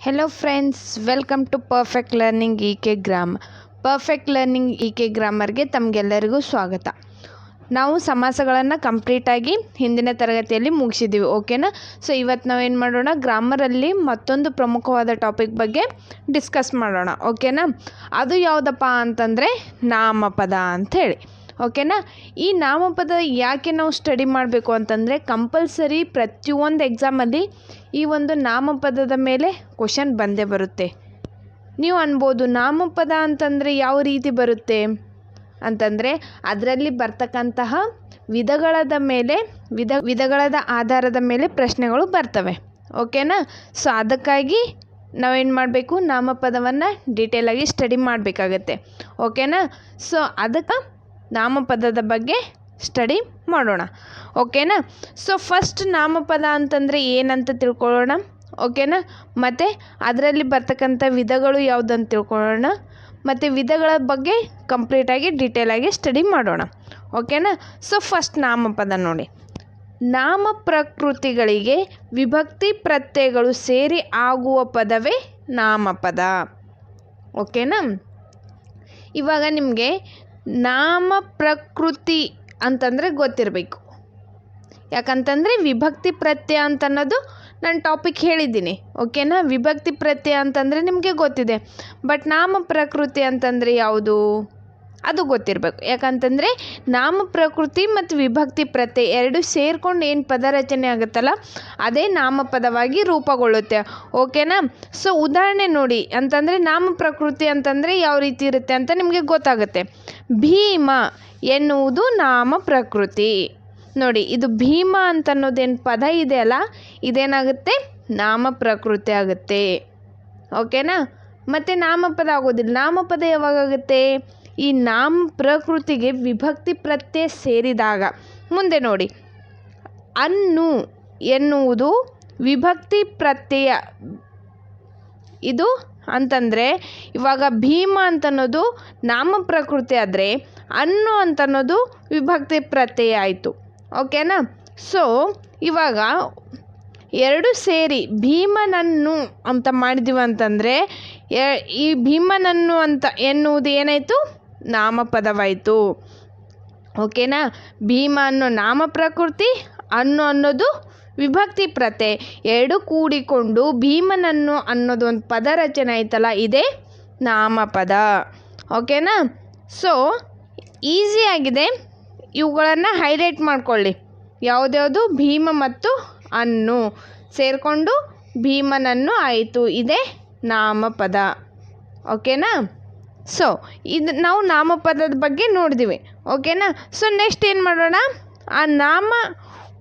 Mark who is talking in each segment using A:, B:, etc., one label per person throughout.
A: Hello friends welcome to perfect learning E K gram perfect learning E K ಗ್ರಾಮರ್ಗೆ ತಮಗೆಲ್ಲರಿಗೂ ಸ್ವಾಗತ. ನಾವು ಸಮಾಸಗಳನ್ನು ಕಂಪ್ಲೀಟಾಗಿ ಹಿಂದಿನ ತರಗತಿಯಲ್ಲಿ ಮುಗಿಸಿದ್ದೀವಿ ಓಕೆನಾ ಸೊ ಇವತ್ತು ನಾವೇನು ಮಾಡೋಣ? ಗ್ರಾಮರಲ್ಲಿ ಮತ್ತೊಂದು ಪ್ರಮುಖವಾದ ಟಾಪಿಕ್ ಬಗ್ಗೆ ಡಿಸ್ಕಸ್ ಮಾಡೋಣ ಓಕೆನಾ ಅದು ಯಾವುದಪ್ಪ ಅಂತಂದರೆ ನಾಮಪದ ಅಂಥೇಳಿ ಓಕೆನಾ? ಈ ನಾಮಪದ ಯಾಕೆ ನಾವು ಸ್ಟಡಿ ಮಾಡಬೇಕು ಅಂತಂದರೆ ಕಂಪಲ್ಸರಿ ಪ್ರತಿಯೊಂದು ಎಕ್ಸಾಮಲ್ಲಿ ಈ ಒಂದು ನಾಮಪದದ ಮೇಲೆ ಕ್ವಶನ್ ಬಂದೇ ಬರುತ್ತೆ. ನೀವು ಅನ್ಬೋದು ನಾಮಪದ ಅಂತಂದರೆ ಯಾವ ರೀತಿ ಬರುತ್ತೆ? ಅಂತಂದರೆ ಅದರಲ್ಲಿ ಬರ್ತಕ್ಕಂತಹ ವಿಧಗಳದ ಮೇಲೆ ವಿಧ, ವಿಧಗಳದ ಆಧಾರದ ಮೇಲೆ ಪ್ರಶ್ನೆಗಳು ಬರ್ತವೆ. ಓಕೆನಾ? ಸೊ ಅದಕ್ಕಾಗಿ ನಾವೇನು ಮಾಡಬೇಕು? ನಾಮಪದವನ್ನು ಡೀಟೇಲಾಗಿ ಸ್ಟಡಿ ಮಾಡಬೇಕಾಗತ್ತೆ. ಓಕೆನಾ? ಸೊ ಅದಕ್ಕೆ ನಾಮಪದದ ಬಗ್ಗೆ ಸ್ಟಡಿ ಮಾಡೋಣ. ಓಕೆನಾ? ಸೊ ಫಸ್ಟ್ ನಾಮಪದ ಅಂತಂದರೆ ಏನಂತ ತಿಳ್ಕೊಳ್ಳೋಣ? ಓಕೆನಾ? ಮತ್ತು ಅದರಲ್ಲಿ ಬರ್ತಕ್ಕಂಥ ವಿಧಗಳು ಯಾವುದಂತ ತಿಳ್ಕೊಳ್ಳೋಣ? ಮತ್ತು ವಿಧಗಳ ಬಗ್ಗೆ ಕಂಪ್ಲೀಟಾಗಿ ಡೀಟೇಲಾಗಿ ಸ್ಟಡಿ ಮಾಡೋಣ. ಓಕೆನಾ? ಸೊ ಫಸ್ಟ್ ನಾಮಪದ ನೋಡಿ. ನಾಮ ಪ್ರಕೃತಿಗಳಿಗೆ ವಿಭಕ್ತಿ ಪ್ರತ್ಯಯಗಳು ಸೇರಿ ಆಗುವ ಪದವೇ ನಾಮಪದ. ಓಕೆನಾ? ಇವಾಗ ನಿಮಗೆ ನಾಮ ಪ್ರಕೃತಿ ಅಂತಂದರೆ ಗೊತ್ತಿರಬೇಕು. ಯಾಕಂತಂದರೆ ವಿಭಕ್ತಿ ಪ್ರತ್ಯಯ ಅಂತ ಅನ್ನೋದು ನಾನು ಟಾಪಿಕ್ ಹೇಳಿದ್ದೀನಿ ಓಕೆನಾ ವಿಭಕ್ತಿ ಪ್ರತ್ಯಯ ಅಂತಂದರೆ ನಿಮಗೆ ಗೊತ್ತಿದೆ. ಬಟ್ ನಾಮ ಪ್ರಕೃತಿ ಅಂತಂದರೆ ಯಾವುದು? ಅದು ಗೊತ್ತಿರಬೇಕು. ಯಾಕಂತಂದರೆ ನಾಮ ಪ್ರಕೃತಿ ಮತ್ತು ವಿಭಕ್ತಿ ಪ್ರತ್ಯಯ ಎರಡು ಸೇರಿಕೊಂಡು ಏನು ಪದ ರಚನೆ ಆಗುತ್ತಲ್ಲ, ಅದೇ ನಾಮಪದವಾಗಿ ರೂಪುಗೊಳ್ಳುತ್ತೆ ಓಕೆನಾ ಸೊ ಉದಾಹರಣೆ ನೋಡಿ, ಅಂತಂದರೆ ನಾಮ ಪ್ರಕೃತಿ ಅಂತಂದರೆ ಯಾವ ರೀತಿ ಇರುತ್ತೆ ಅಂತ ನಿಮಗೆ ಗೊತ್ತಾಗುತ್ತೆ. ಭೀಮ ಎನ್ನುವುದು ನಾಮ ಪ್ರಕೃತಿ. ನೋಡಿ, ಇದು ಭೀಮ ಅಂತ ಅನ್ನೋದೇನು ಪದ ಇದೆಯಲ್ಲ ಇದೇನಾಗುತ್ತೆ? ನಾಮ ಪ್ರಕೃತಿ ಆಗುತ್ತೆ. ಓಕೆನಾ? ಮತ್ತು ನಾಮಪದ ಆಗೋದಿಲ್ಲ. ನಾಮಪದ ಯಾವಾಗುತ್ತೆ ಈ ನಾಮ ಪ್ರಕೃತಿಗೆ ವಿಭಕ್ತಿ ಪ್ರತ್ಯಯ ಸೇರಿದಾಗ. ಮುಂದೆ ನೋಡಿ. ಅನ್ನು ಎನ್ನುವುದು ವಿಭಕ್ತಿ ಪ್ರತ್ಯಯ. ಇದು ಅಂತಂದರೆ ಇವಾಗ ಭೀಮ ಅಂತನ್ನೋದು ನಾಮ ಪ್ರಕೃತಿ ಆದರೆ ಅನ್ನು ಅಂತನ್ನೋದು ವಿಭಕ್ತಿ ಪ್ರತ್ಯಯ ಆಯಿತು. ಓಕೆನಾ ಸೊ ಇವಾಗ ಎರಡು ಸೇರಿ ಭೀಮನನ್ನು ಅಂತ ಮಾಡಿದೀವಿ ಅಂತಂದರೆ ಈ ಭೀಮನನ್ನು ಅಂತ ಎನ್ನುವುದು ಏನಾಯಿತು? ನಾಮಪದವಾಯಿತು ಓಕೆನಾ ಭೀಮ ಅನ್ನೋ ನಾಮ ಪ್ರಕೃತಿ, ಅನ್ನು ಅನ್ನೋದು ವಿಭಕ್ತಿ ಪ್ರತ್ಯಯ ಎರಡು ಕೂಡಿಕೊಂಡು ಭೀಮನನ್ನು ಅನ್ನೋದು ಒಂದು ಪದ ರಚನೆ ಆಯ್ತಲ್ಲ, ಇದೇ ನಾಮಪದ. ಓಕೆನಾ? ಸೊ ಈಸಿಯಾಗಿದೆ ಇವುಗಳನ್ನು ಹೈಲೈಟ್ ಮಾಡ್ಕೊಳ್ಳಿ. ಯಾವುದ್ಯಾವುದು? ಭೀಮ ಮತ್ತು ಅನ್ನು. ಸೇರಿಕೊಂಡು ಭೀಮನನ್ನು ಆಯಿತು, ಇದೇ ನಾಮಪದ. ಓಕೆನಾ? ಸೊ ಇದು ನಾವು ನಾಮಪದದ ಬಗ್ಗೆ ನೋಡಿದ್ದೀವಿ ಓಕೆನಾ? ಸೊ ನೆಕ್ಸ್ಟ್ ಏನು ಮಾಡೋಣ? ಆ ನಾಮ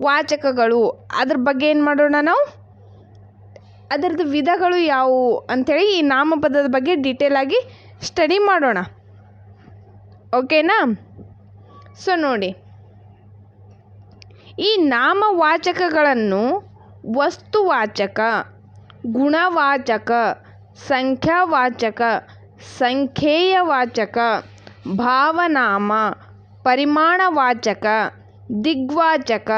A: ವಾಚಕಗಳು. ಅದ್ರ ಬಗ್ಗೆ ಏನು ಮಾಡೋಣ ನಾವು? ಅದರದ್ದು ವಿಧಗಳು ಯಾವುವು ಅಂಥೇಳಿ ಈ ನಾಮಪದದ ಬಗ್ಗೆ ಡೀಟೇಲಾಗಿ ಸ್ಟಡಿ ಮಾಡೋಣ. ಓಕೆನಾ ಸೊ ನೋಡಿ. ಈ ನಾಮವಾಚಕಗಳನ್ನು ವಸ್ತುವಾಚಕ, ಗುಣವಾಚಕ, ಸಂಖ್ಯಾವಾಚಕ, ಸಂಖ್ಯೇಯವಾಚಕ, ಭಾವನಾಮ, ಪರಿಮಾಣವಾಚಕ ದಿಗ್ವಾಚಕ,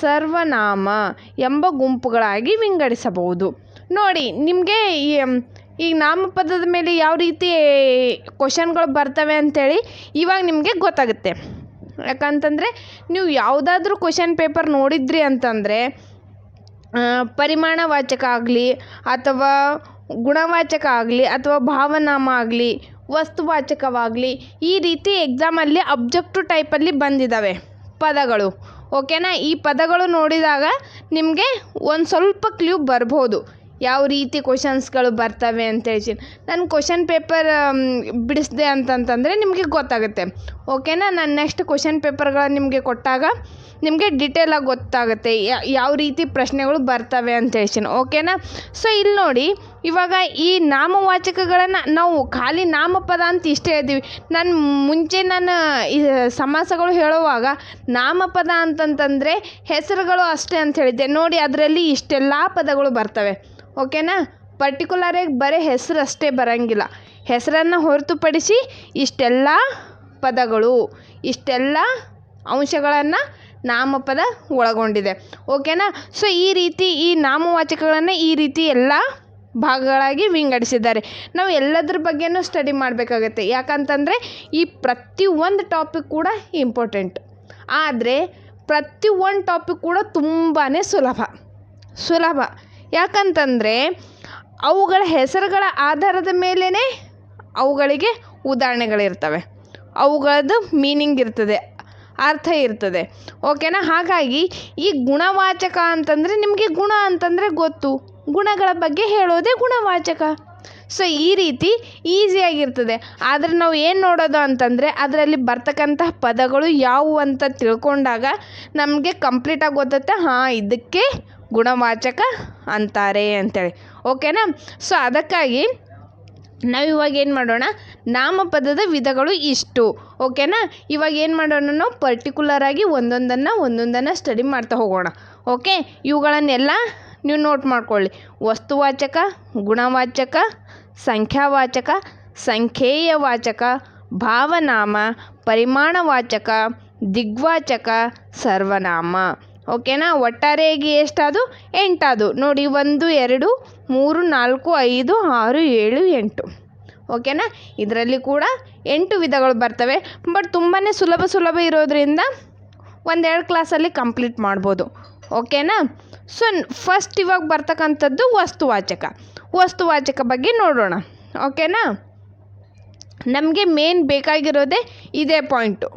A: ಸರ್ವನಾಮ ಎಂಬ ಗುಂಪುಗಳಾಗಿ ವಿಂಗಡಿಸಬಹುದು. ನೋಡಿ, ನಿಮಗೆ ಈ ನಾಮಪದದ ಮೇಲೆ ಯಾವ ರೀತಿ ಕ್ವಶನ್ಗಳು ಬರ್ತವೆ ಅಂಥೇಳಿ ಇವಾಗ ನಿಮಗೆ ಗೊತ್ತಾಗುತ್ತೆ. ಯಾಕಂತಂದರೆ ನೀವು ಯಾವುದಾದ್ರೂ ಕ್ವಶನ್ ಪೇಪರ್ ನೋಡಿದ್ರಿ ಅಂತಂದರೆ ಪರಿಮಾಣವಾಚಕ ಆಗಲಿ ಅಥವಾ ಗುಣವಾಚಕ ಆಗಲಿ ಅಥವಾ ಭಾವನಾಮ ಆಗಲಿ, ವಸ್ತುವಾಚಕವಾಗಲಿ ಈ ರೀತಿ ಎಕ್ಸಾಮಲ್ಲಿ ಅಬ್ಜೆಕ್ಟಿವ್ ಟೈಪಲ್ಲಿ ಬಂದಿದ್ದಾವೆ ಪದಗಳು. ಓಕೆನಾ? ಈ ಪದಗಳು ನೋಡಿದಾಗ ನಿಮಗೆ ಒಂದು ಸ್ವಲ್ಪ ಕ್ಲೂ ಬರ್ಬೋದು. ಯಾವ ರೀತಿ ಕ್ವಶನ್ಸ್ಗಳು ಬರ್ತವೆ ಅಂತೇಳಿ ನಾನು ಕ್ವಶನ್ ಪೇಪರ್ ಬಿಡಿಸಿದೆ ಅಂತಂತಂದರೆ ನಿಮಗೆ ಗೊತ್ತಾಗುತ್ತೆ. ಓಕೆನಾ? ನಾನು ನೆಕ್ಸ್ಟ್ ಕ್ವಶನ್ ಪೇಪರ್ಗಳನ್ನು ನಿಮಗೆ ಕೊಟ್ಟಾಗ ನಿಮಗೆ ಡಿಟೇಲಾಗಿ ಗೊತ್ತಾಗುತ್ತೆ ಯಾವ ರೀತಿ ಪ್ರಶ್ನೆಗಳು ಬರ್ತವೆ ಹೇಳ್ತೀನಿ ಓಕೆನಾ ಸೊ ಇಲ್ಲಿ ನೋಡಿ, ಇವಾಗ ಈ ನಾಮವಾಚಕಗಳನ್ನು ನಾವು ಖಾಲಿ ನಾಮಪದ ಅಂತ ಇಷ್ಟೇ ಹೇಳ್ತೀವಿ ನಾನು ಮುಂಚೆ ನಾನು ಸಮಾಸಗಳು ಹೇಳುವಾಗ ನಾಮಪದ ಅಂತಂತಂದರೆ ಹೆಸರುಗಳು ಅಷ್ಟೇ ಅಂತ ಹೇಳಿದ್ದೆ. ನೋಡಿ, ಅದರಲ್ಲಿ ಇಷ್ಟೆಲ್ಲ ಪದಗಳು ಬರ್ತವೆ ಓಕೆನಾ ಪರ್ಟಿಕ್ಯುಲರಾಗಿ ಬರೀ ಹೆಸರು ಅಷ್ಟೇ ಬರೋಂಗಿಲ್ಲ. ಹೆಸರನ್ನು ಹೊರತುಪಡಿಸಿ ಇಷ್ಟೆಲ್ಲ ಪದಗಳು, ಇಷ್ಟೆಲ್ಲ ಅಂಶಗಳನ್ನು ನಾಮಪದ ಒಳಗೊಂಡಿದೆ. ಓಕೆನಾ? ಸೊ ಈ ರೀತಿ ಈ ನಾಮವಾಚಕಗಳನ್ನು ಈ ರೀತಿ ಎಲ್ಲ ಭಾಗಗಳಾಗಿ ವಿಂಗಡಿಸಿದ್ದಾರೆ. ನಾವು ಎಲ್ಲದ್ರ ಬಗ್ಗೆನೂ ಸ್ಟಡಿ ಮಾಡಬೇಕಾಗತ್ತೆ. ಯಾಕಂತಂದರೆ ಈ ಪ್ರತಿ ಒಂದು ಟಾಪಿಕ್ ಕೂಡ ಇಂಪಾರ್ಟೆಂಟ್ ಆದರೆ ಪ್ರತಿ ಒಂದು ಟಾಪಿಕ್ ಕೂಡ ತುಂಬಾ ಸುಲಭ. ಸುಲಭ. ಯಾಕಂತಂದರೆ ಅವುಗಳ ಹೆಸರುಗಳ ಆಧಾರದ ಮೇಲೇ ಅವುಗಳಿಗೆ ಉದಾಹರಣೆಗಳಿರ್ತವೆ. ಅವುಗಳದ್ದು ಮೀನಿಂಗ್ ಇರ್ತದೆ. ಅರ್ಥ ಇರ್ತದೆ. ಓಕೆನಾ ಹಾಗಾಗಿ ಈ ಗುಣವಾಚಕ ಅಂತಂದರೆ ನಿಮಗೆ ಗುಣ ಅಂತಂದರೆ ಗೊತ್ತು. ಗುಣಗಳ ಬಗ್ಗೆ ಹೇಳೋದೇ ಗುಣವಾಚಕ. ಸೊ ಈ ರೀತಿ ಈಸಿಯಾಗಿರ್ತದೆ ಆದರೆ ನಾವು ಏನು ನೋಡೋದು ಅಂತಂದರೆ ಅದರಲ್ಲಿ ಬರ್ತಕ್ಕಂತಹ ಪದಗಳು ಯಾವುವು ಅಂತ ತಿಳ್ಕೊಂಡಾಗ ನಮಗೆ ಕಂಪ್ಲೀಟಾಗಿ ಗೊತ್ತತ್ತೆ. ಹಾಂ, ಇದಕ್ಕೆ ಗುಣವಾಚಕ ಅಂತಾರೆ ಅಂತೇಳಿ. ಓಕೆನಾ ಸೊ ಅದಕ್ಕಾಗಿ ನಾವು ಇವಾಗ ಏನು ಮಾಡೋಣ? ನಾಮಪದದ ವಿಧಗಳು ಇಷ್ಟು, ಓಕೆನಾ? ಇವಾಗ ಏನು ಮಾಡೋಣ ನಾವು? ಪರ್ಟಿಕ್ಯುಲರ್ ಆಗಿ ಒಂದೊಂದನ್ನು ಒಂದೊಂದನ್ನು ಸ್ಟಡಿ ಮಾಡ್ತಾ ಹೋಗೋಣ, ಓಕೆ? ಇವುಗಳನ್ನೆಲ್ಲ ನೀವು ನೋಟ್ ಮಾಡ್ಕೊಳ್ಳಿ. ವಸ್ತುವಾಚಕ, ಗುಣವಾಚಕ, ಸಂಖ್ಯಾವಾಚಕ, ಸಂಖ್ಯೇಯವಾಚಕ, ಭಾವನಾಮ, ಪರಿಮಾಣವಾಚಕ, ದಿಗ್ವಾಚಕ, ಸರ್ವನಾಮ. ಓಕೆನಾ? ಒಟ್ಟಾರೆಯಾಗಿ ಎಷ್ಟಾದು? ಎಂಟಾದು. ನೋಡಿ, ಒಂದು, ಎರಡು, ಮೂರು, ನಾಲ್ಕು, ಐದು, ಆರು, ಏಳು, ಎಂಟು. ಓಕೆನಾ? ಇದರಲ್ಲಿ ಕೂಡ ಎಂಟು ವಿಧಗಳು ಬರ್ತವೆ. ಬಟ್ ತುಂಬಾ ಸುಲಭ ಸುಲಭ ಇರೋದ್ರಿಂದ ಒಂದೆರಡು ಕ್ಲಾಸಲ್ಲಿ ಕಂಪ್ಲೀಟ್ ಮಾಡ್ಬೋದು. ಓಕೆನಾ? ಸೊ, ಫಸ್ಟ್ ಇವಾಗ ಬರ್ತಕ್ಕಂಥದ್ದು ವಸ್ತುವಾಚಕ. ವಸ್ತುವಾಚಕ ಬಗ್ಗೆ ನೋಡೋಣ. ಓಕೆನಾ? ನಮಗೆ ಮೇನ್ ಬೇಕಾಗಿರೋದೇ ಇದೇ ಪಾಯಿಂಟು.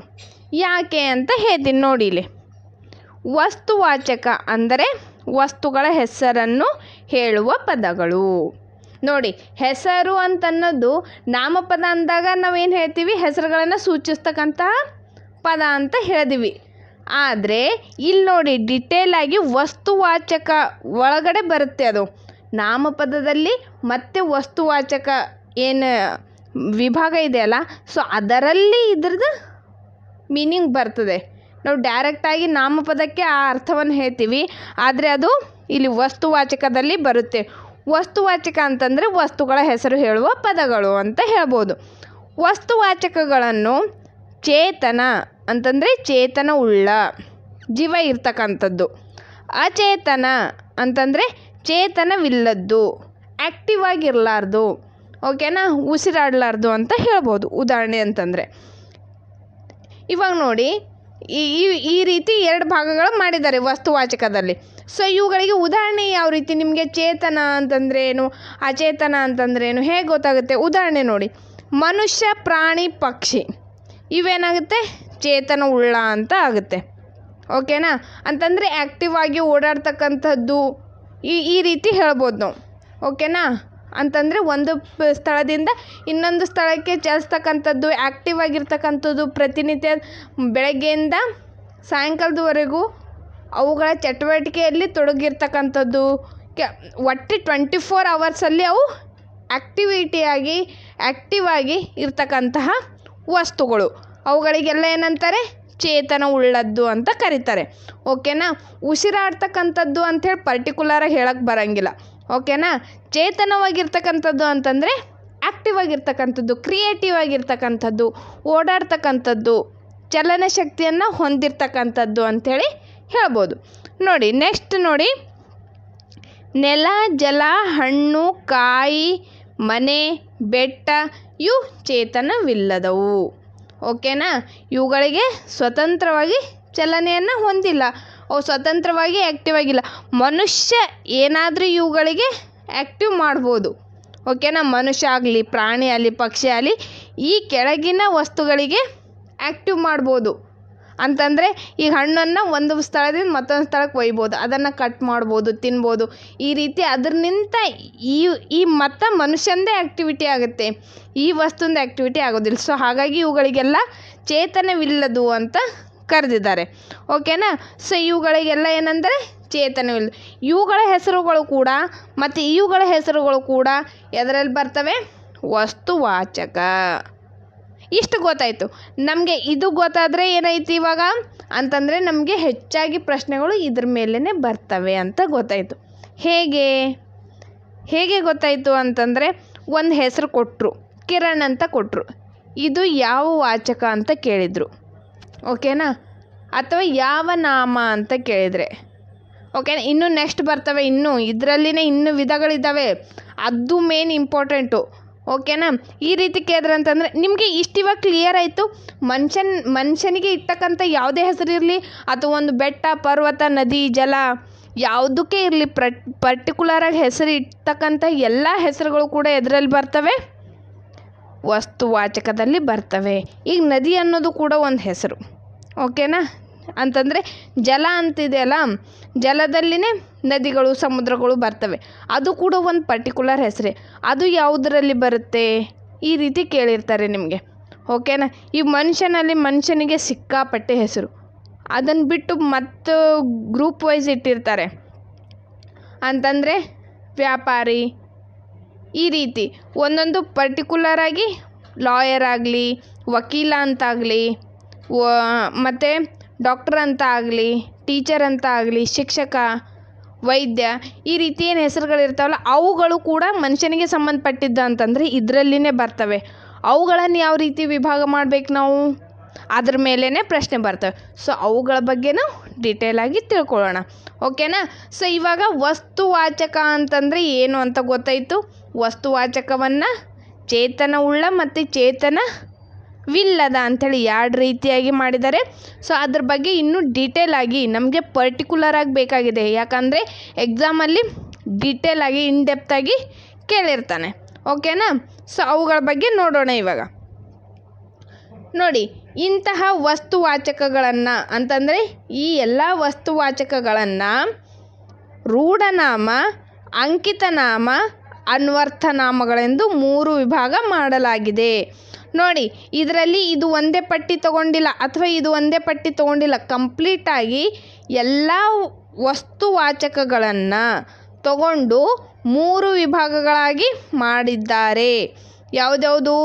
A: ಯಾಕೆ ಅಂತ ಹೇಳ್ತೀನಿ ನೋಡಿ ಇಲ್ಲಿ. ವಸ್ತುವಾಚಕ ಅಂದರೆ ವಸ್ತುಗಳ ಹೆಸರನ್ನು ಹೇಳುವ ಪದಗಳು. ನೋಡಿ, ಹೆಸರು ಅಂತನ್ನೋದು ನಾಮಪದ ಅಂದಾಗ ನಾವೇನು ಹೇಳ್ತೀವಿ? ಹೆಸರುಗಳನ್ನು ಸೂಚಿಸ್ತಕ್ಕಂತಹ ಪದ ಅಂತ ಹೇಳಿದೀವಿ. ಆದರೆ ಇಲ್ಲಿ ನೋಡಿ ಡಿಟೇಲ್ ಆಗಿ ವಸ್ತುವಾಚಕ ಒಳಗಡೆ ಬರುತ್ತೆ ಅದು. ನಾಮಪದದಲ್ಲಿ ಮತ್ತೆ ವಸ್ತುವಾಚಕ ಏನು ವಿಭಾಗ ಇದೆಯಲ್ಲ ಸೊ ಅದರಲ್ಲಿ ಇದ್ರದ್ದು ಮೀನಿಂಗ್ ಬರ್ತದೆ. ನಾವು ಡೈರೆಕ್ಟಾಗಿ ನಾಮಪದಕ್ಕೆ ಆ ಅರ್ಥವನ್ನು ಹೇಳ್ತೀವಿ. ಆದರೆ ಅದು ಇಲ್ಲಿ ವಸ್ತುವಾಚಕದಲ್ಲಿ ಬರುತ್ತೆ. ವಸ್ತುವಾಚಕ ಅಂತಂದರೆ ವಸ್ತುಗಳ ಹೆಸರು ಹೇಳುವ ಪದಗಳು ಅಂತ ಹೇಳ್ಬೋದು. ವಸ್ತುವಾಚಕಗಳನ್ನು ಚೇತನ ಅಂತಂದರೆ ಚೇತನ ಉಳ್ಳ ಜೀವ ಇರ್ತಕ್ಕಂಥದ್ದು. ಅಚೇತನ ಅಂತಂದರೆ ಚೇತನವಿಲ್ಲದ್ದು ಆ್ಯಕ್ಟಿವ್ ಆಗಿರಲಾರ್ದು ಓಕೆನಾ ಉಸಿರಾಡಲಾರ್ದು ಅಂತ ಹೇಳ್ಬೋದು. ಉದಾಹರಣೆ ಅಂತಂದರೆ, ಇವಾಗ ನೋಡಿ ಈ, ಈ- ರೀತಿ ಎರಡು ಭಾಗಗಳು ಮಾಡಿದ್ದಾರೆ ವಸ್ತುವಾಚಕದಲ್ಲಿ ಸೊ ಇವುಗಳಿಗೆ ಉದಾಹರಣೆ ಯಾವ ರೀತಿ? ನಿಮಗೆ ಚೇತನ ಅಂತಂದ್ರೆ ಏನು? ಅಚೇತನ ಅಂತಂದ್ರೆ ಏನು? ಹೇಗೆ ಗೊತ್ತಾಗುತ್ತೆ? ಉದಾಹರಣೆ ನೋಡಿ. ಮನುಷ್ಯ, ಪ್ರಾಣಿ, ಪಕ್ಷಿ. ಇವೇನಾಗುತ್ತೆ? ಚೇತನ ಉಳ್ಳ ಅಂತ ಆಗುತ್ತೆ. ಓಕೆನಾ? ಅಂತಂದರೆ ಆ್ಯಕ್ಟಿವ್ ಆಗಿ ಓಡಾಡ್ತಕ್ಕಂಥದ್ದು ಈ ಈ ರೀತಿ ಹೇಳ್ಬೋದು ನಾವು. ಓಕೆನಾ? ಅಂತಂದರೆ ಒಂದು ಸ್ಥಳದಿಂದ ಇನ್ನೊಂದು ಸ್ಥಳಕ್ಕೆ ಚಲಿಸ್ತಕ್ಕಂಥದ್ದು ಆ್ಯಕ್ಟಿವ್ ಆಗಿರ್ತಕ್ಕಂಥದ್ದು, ಪ್ರತಿನಿತ್ಯ ಬೆಳಗ್ಗೆಯಿಂದ ಸಾಯಂಕಾಲದವರೆಗೂ ಅವುಗಳ ಚಟುವಟಿಕೆಯಲ್ಲಿ ತೊಡಗಿರ್ತಕ್ಕಂಥದ್ದು. ಕೆ, ಒಟ್ಟು ಟ್ವೆಂಟಿ ಫೋರ್ ಅವರ್ಸಲ್ಲಿ ಅವು ಆ್ಯಕ್ಟಿವಿಟಿಯಾಗಿ ಆ್ಯಕ್ಟಿವ್ ಆಗಿ ಇರ್ತಕ್ಕಂತಹ ವಸ್ತುಗಳು. ಅವುಗಳಿಗೆಲ್ಲ ಏನಂತಾರೆ? ಚೇತನ ಉಳ್ಳದ್ದು ಅಂತ ಕರೀತಾರೆ. ಓಕೆನಾ ಉಸಿರಾಡ್ತಕ್ಕಂಥದ್ದು ಅಂಥೇಳಿ ಪರ್ಟಿಕ್ಯುಲರಾಗಿ ಹೇಳಕ್ಕೆ ಬರೋಂಗಿಲ್ಲ. ಓಕೆನಾ? ಚೇತನವಾಗಿರ್ತಕ್ಕಂಥದ್ದು ಅಂತಂದರೆ ಆ್ಯಕ್ಟಿವ್ ಆಗಿರ್ತಕ್ಕಂಥದ್ದು ಕ್ರಿಯೇಟಿವ್ ಆಗಿರ್ತಕ್ಕಂಥದ್ದು ಓಡಾಡ್ತಕ್ಕಂಥದ್ದು ಚಲನ ಶಕ್ತಿಯನ್ನು ಹೊಂದಿರ್ತಕ್ಕಂಥದ್ದು ಅಂಥೇಳಿ ಹೇಳ್ಬೋದು. ನೋಡಿ ನೆಕ್ಸ್ಟ್ ನೋಡಿ, ನೆಲ, ಜಲ, ಹಣ್ಣು, ಕಾಯಿ, ಮನೆ, ಬೆಟ್ಟ, ಇವು ಚೇತನವಿಲ್ಲದವು. ಓಕೆನಾ? ಇವುಗಳಿಗೆ ಸ್ವತಂತ್ರವಾಗಿ ಚಲನೆಯನ್ನು ಹೊಂದಿಲ್ಲ. ಅವು ಸ್ವತಂತ್ರವಾಗಿ ಆ್ಯಕ್ಟಿವ್ ಆಗಿಲ್ಲ. ಮನುಷ್ಯ ಏನಾದರೂ ಇವುಗಳಿಗೆ ಆ್ಯಕ್ಟಿವ್ ಮಾಡ್ಬೋದು. ಓಕೆನಾ ಮನುಷ್ಯ ಆಗಲಿ, ಪ್ರಾಣಿ ಆಗಲಿ, ಪಕ್ಷಿ ಆಗಲಿ, ಈ ಕೆಳಗಿನ ವಸ್ತುಗಳಿಗೆ ಆ್ಯಕ್ಟಿವ್ ಮಾಡ್ಬೋದು. ಅಂತಂದರೆ, ಈ ಹಣ್ಣನ್ನು ಒಂದು ಸ್ಥಳದಿಂದ ಮತ್ತೊಂದು ಸ್ಥಳಕ್ಕೆ ಒಯ್ಬೋದು. ಅದನ್ನು ಕಟ್ ಮಾಡ್ಬೋದು, ತಿನ್ಬೋದು. ಈ ರೀತಿ ಅದರ್ನಿಂತ ಈ ಈ ಮತ್ತು ಮನುಷ್ಯಂದೇ ಆ್ಯಕ್ಟಿವಿಟಿ ಆಗುತ್ತೆ. ಈ ವಸ್ತುವಿಂದ ಆ್ಯಕ್ಟಿವಿಟಿ ಆಗೋದಿಲ್ಲ. ಸೊ ಹಾಗಾಗಿ ಇವುಗಳಿಗೆಲ್ಲ ಚೇತನವಿಲ್ಲದು ಅಂತ ಕರೆದಿದ್ದಾರೆ. ಓಕೆನಾ? ಸೊ ಇವುಗಳಿಗೆಲ್ಲ ಏನಂದರೆ ಚೇತನವಿಲ್ಲ. ಇವುಗಳ ಹೆಸರುಗಳು ಕೂಡ ಮತ್ತು ಇವುಗಳ ಹೆಸರುಗಳು ಕೂಡ ಎದರಲ್ಲಿ ಬರ್ತವೆ? ವಸ್ತುವಾಚಕ. ಇಷ್ಟು ಗೊತ್ತಾಯಿತು. ನಮಗೆ ಇದು ಗೊತ್ತಾದರೆ ಏನೈತಿ ಇವಾಗ? ಅಂತಂದರೆ ನಮಗೆ ಹೆಚ್ಚಾಗಿ ಪ್ರಶ್ನೆಗಳು ಇದ್ರ ಮೇಲೇ ಬರ್ತವೆ ಅಂತ ಗೊತ್ತಾಯಿತು. ಹೇಗೆ? ಹೇಗೆ ಗೊತ್ತಾಯಿತು ಅಂತಂದರೆ ಒಂದು ಹೆಸರು ಕೊಟ್ಟರು ಕಿರಣ್ ಅಂತ ಕೊಟ್ಟರು ಇದು ಯಾವ ವಾಚಕ ಅಂತ ಕೇಳಿದರು. ಓಕೆನಾ? ಅಥವಾ ಯಾವ ನಾಮ ಅಂತ ಕೇಳಿದರೆ? ಓಕೆನಾ? ಇನ್ನೂ ನೆಕ್ಸ್ಟ್ ಬರ್ತವೆ, ಇನ್ನೂ. ಇದರಲ್ಲಿನೇ ಇನ್ನೂ ವಿಧಗಳಿದ್ದಾವೆ. ಅದು ಮೇನ್ ಇಂಪಾರ್ಟೆಂಟು ಓಕೆನಾ? ಈ ರೀತಿ ಕೇಳಿದ್ರೆ ಅಂತಂದರೆ, ನಿಮಗೆ ಇಷ್ಟು ಇವಾಗ ಕ್ಲಿಯರ್ ಆಯಿತು. ಮನುಷ್ಯನ, ಮನುಷ್ಯನಿಗೆ ಇರ್ತಕ್ಕಂಥ ಯಾವುದೇ ಹೆಸರು ಇರಲಿ, ಅಥವಾ ಒಂದು ಬೆಟ್ಟ, ಪರ್ವತ, ನದಿ, ಜಲ, ಯಾವುದಕ್ಕೆ ಇರಲಿ, ಪ್ರಟ್ ಪರ್ಟಿಕ್ಯುಲರಾಗಿ ಹೆಸರು ಇರ್ತಕ್ಕಂಥ ಎಲ್ಲ ಹೆಸರುಗಳು ಕೂಡ ಎದ್ರಲ್ಲಿ ಬರ್ತವೆ. ವಸ್ತುವಾಚಕದಲ್ಲಿ ಬರ್ತವೆ. ಈಗ ನದಿ ಅನ್ನೋದು ಕೂಡ ಒಂದು ಹೆಸರು. ಓಕೆನಾ? ಅಂತಂದರೆ ಜಲ ಅಂತಿದೆಯಲ್ಲ ಜಲದಲ್ಲಿನೇ ನದಿಗಳು, ಸಮುದ್ರಗಳು ಬರ್ತವೆ. ಅದು ಕೂಡ ಒಂದು ಪರ್ಟಿಕ್ಯುಲರ್ ಹೆಸರೇ. ಅದು ಯಾವುದರಲ್ಲಿ ಬರುತ್ತೆ? ಈ ರೀತಿ ಕೇಳಿರ್ತಾರೆ ನಿಮಗೆ. ಓಕೆನಾ? ಈ ಮನುಷ್ಯನಲ್ಲಿ ಮನುಷ್ಯನಿಗೆ ಸಿಕ್ಕಾಪಟ್ಟೆ ಹೆಸರು. ಅದನ್ನು ಬಿಟ್ಟು ಮತ್ತು ಗ್ರೂಪ್ ವೈಸ್ ಇಟ್ಟಿರ್ತಾರೆ. ಅಂತಂದರೆ ವ್ಯಾಪಾರಿ ಈ ರೀತಿ ಒಂದೊಂದು ಪರ್ಟಿಕ್ಯುಲರ್ ಆಗಿ ಲಾಯರ್ ಆಗಲಿ, ವಕೀಲ ಅಂತಾಗಲಿ ಮತ್ತು ಡಾಕ್ಟ್ರ್ ಅಂತ ಆಗಲಿ ಟೀಚರ್ ಅಂತ ಆಗಲಿ, ಶಿಕ್ಷಕ, ವೈದ್ಯ ಈ ರೀತಿ ಏನು ಹೆಸರುಗಳಿರ್ತಾವಲ್ಲ ಅವುಗಳು ಕೂಡ ಮನುಷ್ಯನಿಗೆ ಸಂಬಂಧಪಟ್ಟಿದ್ದ ಅಂತಂದರೆ ಇದರಲ್ಲಿನೇ ಬರ್ತವೆ. ಅವುಗಳನ್ನು ಯಾವ ರೀತಿ ವಿಭಾಗ ಮಾಡ್ಬೇಕು ನಾವು? ಅದ್ರ ಮೇಲೇ ಪ್ರಶ್ನೆ ಬರ್ತವೆ. ಸೊ ಅವುಗಳ ಬಗ್ಗೆನೂ ಡೀಟೇಲಾಗಿ ತಿಳ್ಕೊಳ್ಳೋಣ. ಓಕೆನಾ ಸೊ ಇವಾಗ ವಸ್ತುವಾಚಕ ಅಂತಂದರೆ ಏನು ಅಂತ ಗೊತ್ತಾಯಿತು? ವಸ್ತುವಾಚಕವನ್ನು ಚೇತನವುಳ್ಳ ಮತ್ತು ಚೇತನವಿಲ್ಲದ ಅಂಥೇಳಿ ಎರಡು ರೀತಿಯಾಗಿ ಮಾಡಿದ್ದಾರೆ. ಸೊ ಅದ್ರ ಬಗ್ಗೆ ಇನ್ನೂ ಆಗಿ ನಮಗೆ ಪರ್ಟಿಕ್ಯುಲರಾಗಿ ಬೇಕಾಗಿದೆ. ಯಾಕಂದರೆ ಎಕ್ಸಾಮಲ್ಲಿ ಆಗಿ ಇನ್ ಡೆಪ್ತಾಗಿ ಕೇಳಿರ್ತಾನೆ. ಓಕೆನಾ ಸೊ ಅವುಗಳ ಬಗ್ಗೆ ನೋಡೋಣ ಇವಾಗ. ನೋಡಿ, ಇಂತಹ ವಸ್ತುವಾಚಕಗಳನ್ನು ಅಂತಂದರೆ ಈ ಎಲ್ಲ ವಸ್ತುವಾಚಕಗಳನ್ನು ರೂಢನಾಮ, ಅಂಕಿತನಾಮ ಅನ್ವರ್ಥನಾಮಗಳೆಂದು ಮೂರು ವಿಭಾಗ ಮಾಡಲಾಗಿದೆ. ನೋಡಿ, ಇದರಲ್ಲಿ ಇದು ಒಂದೇ ಪಟ್ಟಿ ತಗೊಂಡಿಲ್ಲ ಅಥವಾ ಇದು ಒಂದೇ ಪಟ್ಟಿ ತಗೊಂಡಿಲ್ಲ. ಕಂಪ್ಲೀಟಾಗಿ ಎಲ್ಲ ವಸ್ತುವಾಚಕಗಳನ್ನು ತಗೊಂಡು ಮೂರು ವಿಭಾಗಗಳಾಗಿ ಮಾಡಿದ್ದಾರೆ. ಯಾವುದ್ಯಾವುದು?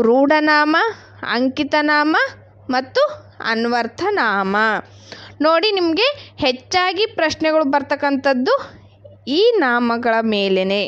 A: ರೂಢನಾಮ, ಅಂಕಿತನಾಮ ಮತ್ತು ಅನ್ವರ್ಥನಾಮ. ನೋಡಿ, ನಿಮಗೆ ಹೆಚ್ಚಾಗಿ ಪ್ರಶ್ನೆಗಳು ಬರ್ತಕ್ಕಂಥದ್ದು ಈ ನಾಮಗಳ ಮೇಲೇ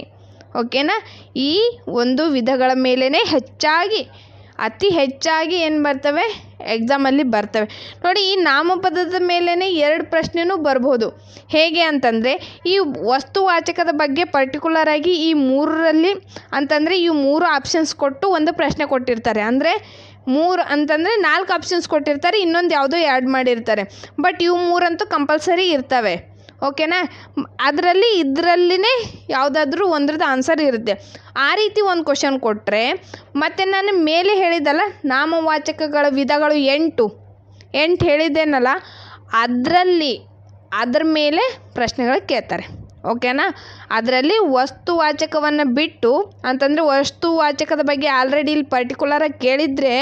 A: ಓಕೆನಾ? ಈ ಒಂದು ವಿಧಗಳ ಮೇಲೇ ಹೆಚ್ಚಾಗಿ, ಅತಿ ಹೆಚ್ಚಾಗಿ ಏನು ಬರ್ತವೆ? ಎಕ್ಸಾಮಲ್ಲಿ ಬರ್ತವೆ. ನೋಡಿ, ಈ ನಾಮಪದದ ಮೇಲೇ ಎರಡು ಪ್ರಶ್ನೆನೂ ಬರ್ಬೋದು. ಹೇಗೆ ಅಂತಂದರೆ, ಈ ವಸ್ತುವಾಚಕದ ಬಗ್ಗೆ ಪರ್ಟಿಕ್ಯುಲರಾಗಿ ಈ ಮೂರರಲ್ಲಿ ಅಂತಂದರೆ, ಈ ಮೂರು ಆಪ್ಷನ್ಸ್ ಕೊಟ್ಟು ಒಂದು ಪ್ರಶ್ನೆ ಕೊಟ್ಟಿರ್ತಾರೆ. ಅಂದರೆ, ಮೂರು ಅಂತಂದರೆ ನಾಲ್ಕು ಆಪ್ಷನ್ಸ್ ಕೊಟ್ಟಿರ್ತಾರೆ, ಇನ್ನೊಂದು ಯಾವುದೋ ಆ್ಯಡ್ ಮಾಡಿರ್ತಾರೆ. ಬಟ್ ಇವು ಮೂರಂತೂ ಕಂಪಲ್ಸರಿ ಇರ್ತವೆ. ಓಕೆನಾ? ಅದರಲ್ಲಿ ಇದರಲ್ಲಿನೇ ಯಾವುದಾದ್ರೂ ಒಂದ್ರದ್ದು ಆನ್ಸರ್ ಇರುತ್ತೆ. ಆ ರೀತಿ ಒಂದು ಕ್ವಶನ್ ಕೊಟ್ಟರೆ ಮತ್ತು ನಾನು ಮೇಲೆ ಹೇಳಿದ್ದಲ್ಲ, ನಾಮವಾಚಕಗಳ ವಿಧಗಳು ಎಂಟು. ಎಂಟು ಹೇಳಿದ್ದೇನಲ್ಲ, ಅದರಲ್ಲಿ, ಅದ್ರ ಮೇಲೆ ಪ್ರಶ್ನೆಗಳು ಕೇಳ್ತಾರೆ. ಓಕೆನಾ? ಅದರಲ್ಲಿ ವಸ್ತುವಾಚಕವನ್ನು ಬಿಟ್ಟು, ಅಂತಂದರೆ ವಸ್ತುವಾಚಕದ ಬಗ್ಗೆ ಆಲ್ರೆಡಿ ಇಲ್ಲಿ ಪರ್ಟಿಕ್ಯುಲರಾಗಿ ಕೇಳಿದರೆ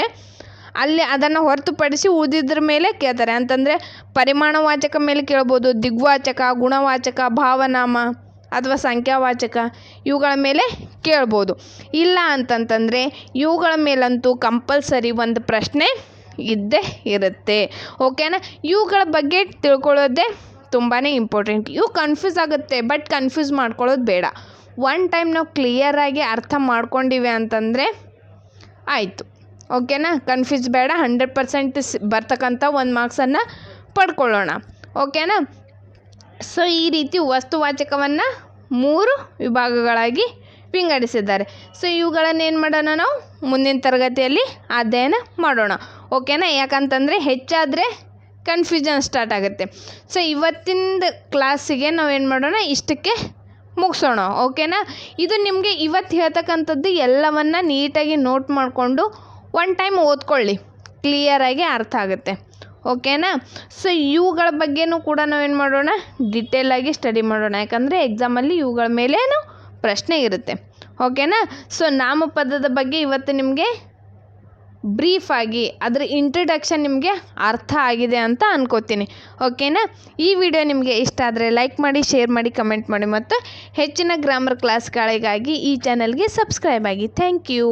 A: ಅಲ್ಲಿ ಅದನ್ನು ಹೊರತುಪಡಿಸಿ ಉಳಿದಿದ್ರ ಮೇಲೆ ಕೇಳ್ತಾರೆ. ಅಂತಂದರೆ ಪರಿಮಾಣವಾಚಕ ಮೇಲೆ ಕೇಳ್ಬೋದು, ದಿಗ್ವಾಚಕ, ಗುಣವಾಚಕ, ಭಾವನಾಮ ಅಥವಾ ಸಂಖ್ಯಾವಾಚಕ ಇವುಗಳ ಮೇಲೆ ಕೇಳ್ಬೋದು. ಇಲ್ಲ ಅಂತಂತಂದರೆ ಇವುಗಳ ಮೇಲಂತೂ ಕಂಪಲ್ಸರಿ ಒಂದು ಪ್ರಶ್ನೆ ಇದ್ದೇ ಇರುತ್ತೆ. ಓಕೆನಾ ಇವುಗಳ ಬಗ್ಗೆ ತಿಳ್ಕೊಳ್ಳೋದೇ ತುಂಬಾ ಇಂಪಾರ್ಟೆಂಟ್ ಇವು ಕನ್ಫ್ಯೂಸ್ ಆಗುತ್ತೆ ಬಟ್ ಕನ್ಫ್ಯೂಸ್ ಮಾಡ್ಕೊಳ್ಳೋದು ಬೇಡ. ಒನ್ ಟೈಮ್ ನಾವು ಕ್ಲಿಯರಾಗಿ ಅರ್ಥ ಮಾಡ್ಕೊಂಡಿವಿ ಅಂತಂದರೆ ಆಯಿತು. ಓಕೆನಾ? ಕನ್ಫ್ಯೂಸ್ ಬೇಡ. ಹಂಡ್ರೆಡ್ ಪರ್ಸೆಂಟ್ ಸ್ ಬರ್ತಕ್ಕಂಥ ಒಂದು ಮಾರ್ಕ್ಸನ್ನು ಪಡ್ಕೊಳ್ಳೋಣ. ಓಕೆನಾ? ಸೊ ಈ ರೀತಿ ವಸ್ತುವಾಚಕವನ್ನು ಮೂರು ವಿಭಾಗಗಳಾಗಿ ವಿಂಗಡಿಸಿದ್ದಾರೆ. ಸೊ ಇವುಗಳನ್ನು ಏನು ಮಾಡೋಣ ನಾವು? ಮುಂದಿನ ತರಗತಿಯಲ್ಲಿ ಅಧ್ಯಯನ ಮಾಡೋಣ. ಓಕೆನಾ? ಯಾಕಂತಂದರೆ ಹೆಚ್ಚಾದರೆ ಕನ್ಫ್ಯೂಷನ್ ಸ್ಟಾರ್ಟ್ ಆಗುತ್ತೆ. ಸೊ ಇವತ್ತಿಂದ ಕ್ಲಾಸಿಗೆ ನಾವು ಏನು ಮಾಡೋಣ? ಇಷ್ಟಕ್ಕೆ ಮುಗಿಸೋಣ. ಓಕೆನಾ? ಇದು ನಿಮಗೆ ಇವತ್ತು ಹೇಳ್ತಕ್ಕಂಥದ್ದು ಎಲ್ಲವನ್ನು ನೀಟಾಗಿ ನೋಟ್ ಮಾಡಿಕೊಂಡು ಒನ್ ಟೈಮ್ ಓದ್ಕೊಳ್ಳಿ. ಕ್ಲಿಯರಾಗಿ ಅರ್ಥ ಆಗುತ್ತೆ. ಓಕೆನಾ ಸೊ ಇವುಗಳ ಬಗ್ಗೆನೂ ಕೂಡ ನಾವೇನು ಮಾಡೋಣ? ಡಿಟೇಲಾಗಿ ಸ್ಟಡಿ ಮಾಡೋಣ. ಯಾಕಂದರೆ ಎಕ್ಸಾಮಲ್ಲಿ ಇವುಗಳ ಮೇಲೇನು ಪ್ರಶ್ನೆ ಇರುತ್ತೆ. ಓಕೆನಾ ಸೊ ನಾಮಪದದ ಬಗ್ಗೆ ಇವತ್ತು ನಿಮಗೆ ಬ್ರೀಫಾಗಿ ಅದರ ಇಂಟ್ರಡಕ್ಷನ್ ನಿಮಗೆ ಅರ್ಥ ಆಗಿದೆ ಅಂತ ಅನ್ಕೋತೀನಿ. ಓಕೆನಾ ಈ ವಿಡಿಯೋ ನಿಮಗೆ ಇಷ್ಟ ಆದರೆ ಲೈಕ್ ಮಾಡಿ ಶೇರ್ ಮಾಡಿ ಕಮೆಂಟ್ ಮಾಡಿ ಮತ್ತು ಹೆಚ್ಚಿನ ಗ್ರಾಮರ್ ಕ್ಲಾಸ್ಗಳಿಗಾಗಿ ಈ ಚಾನಲ್ಗೆ ಸಬ್ಸ್ಕ್ರೈಬ್ ಆಗಿ. Thank you